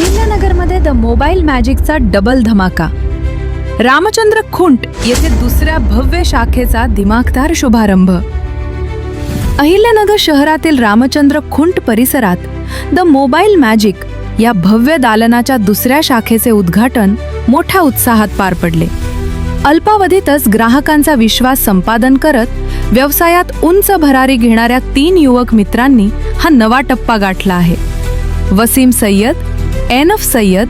अहिल्यानगरमध्ये the mobile मॅजिकचा double धमाका. रामचंद्र खुंट येथे दुसऱ्या भव्य शाखेचा दिमागदार शुभारंभ. अहिल्यानगर शहरातील रामचंद्र खुंट परिसरात द मोबाईल मॅजिक या भव्य दालनाच्या दुसऱ्या शाखेचे उद्घाटन मोठ्या उत्साहात पार पडले. अल्पावधीतच ग्राहकांचा विश्वास संपादन करत व्यवसायात उंच भरारी घेणाऱ्या तीन युवक मित्रांनी हा नवा टप्पा गाठला आहे. वसीम सय्यद एन एफ सय्यद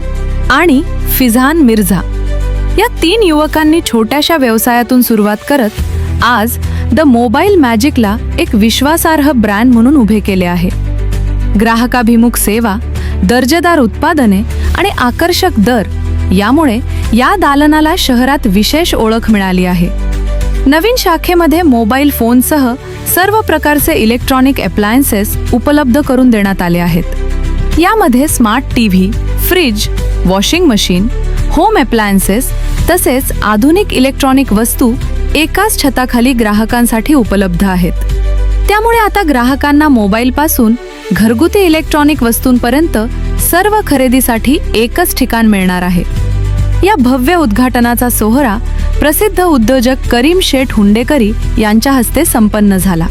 आणि फिझान मिर्झा या तीन युवकांनी छोट्याशा व्यवसायातून सुरुवात करत आज द मोबाईल मॅजिकला एक विश्वासार्ह ब्रँड म्हणून उभे केले आहे. ग्राहकाभिमुख सेवा दर्जेदार उत्पादने आणि आकर्षक दर यामुळे या दालनाला शहरात विशेष ओळख मिळाली आहे. नवीन शाखेमध्ये मोबाईल फोनसह सर्व प्रकारचे इलेक्ट्रॉनिक अप्लायन्सेस उपलब्ध करून देण्यात आले आहेत. यामध्ये smart T V fridge washing machine home appliances तसेच आधुनिक इलेक्ट्रॉनिक वस्तू एकाच छताखाली ग्राहकांसाठी उपलब्ध आहेत. त्यामुळे आता ग्राहकांना मोबाईलपासून घरगुती इलेक्ट्रॉनिक वस्तूंपर्यंत सर्व खरेदीसाठी एकच ठिकाण मिळणार आहे. या भव्य उद्घाटनाचा सोहळा प्रसिद्ध उद्योजक करीम शेठ हुंडेकरी यांच्या हस्ते संपन्न झाला.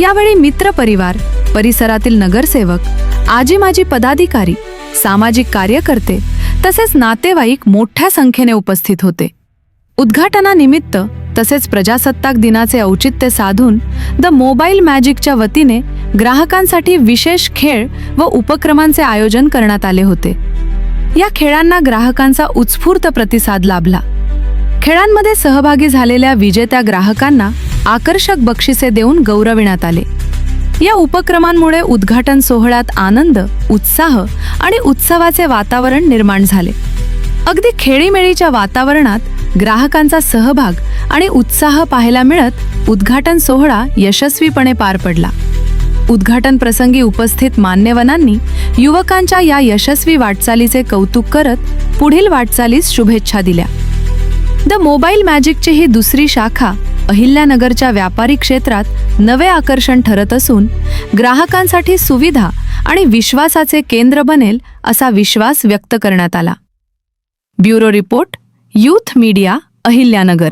यावेळी मित्र परिवार परिसरातील नगरसेवक आजी माजी पदाधिकारी सामाजिक कार्यकर्ते तसेच नातेवाईक मोठ्या संख्येने उपस्थित होते. उद्घाटनानिमित्त तसेच प्रजासत्ताक दिनाचे औचित्य साधून द मोबाईल मॅजिकच्या वतीने ग्राहकांसाठी विशेष खेळ व उपक्रमांचे आयोजन करण्यात आले होते. या खेळांना ग्राहकांचा उत्स्फूर्त प्रतिसाद लाभला. खेळांमध्ये सहभागी झालेल्या विजेत्या ग्राहकांना आकर्षक बक्षिसे देऊन गौरविण्यात आले. या उपक्रमांमुळे उद्घाटन सोहळ्यात आनंद उत्साह आणि उत्सवाचे वातावरण निर्माण झाले. अगदी खेळीमेळीच्या वातावरणात ग्राहकांचा सहभाग आणि उत्साह पाहायला मिळत उद्घाटन सोहळा यशस्वीपणे पार पडला. उद्घाटन प्रसंगी उपस्थित मान्यवनांनी युवकांच्या या यशस्वी वाटचालीचे कौतुक करत पुढील वाटचालीस शुभेच्छा दिल्या. द मोबाईल मॅजिकची ही दुसरी शाखा अहिल्यानगरच्या व्यापारी क्षेत्रात नवे आकर्षण ठरत असून ग्राहकांसाठी सुविधा आणि विश्वासाचे केंद्र बनेल असा विश्वास व्यक्त करण्यात आला. Bureau report youth media Ahilyanagar.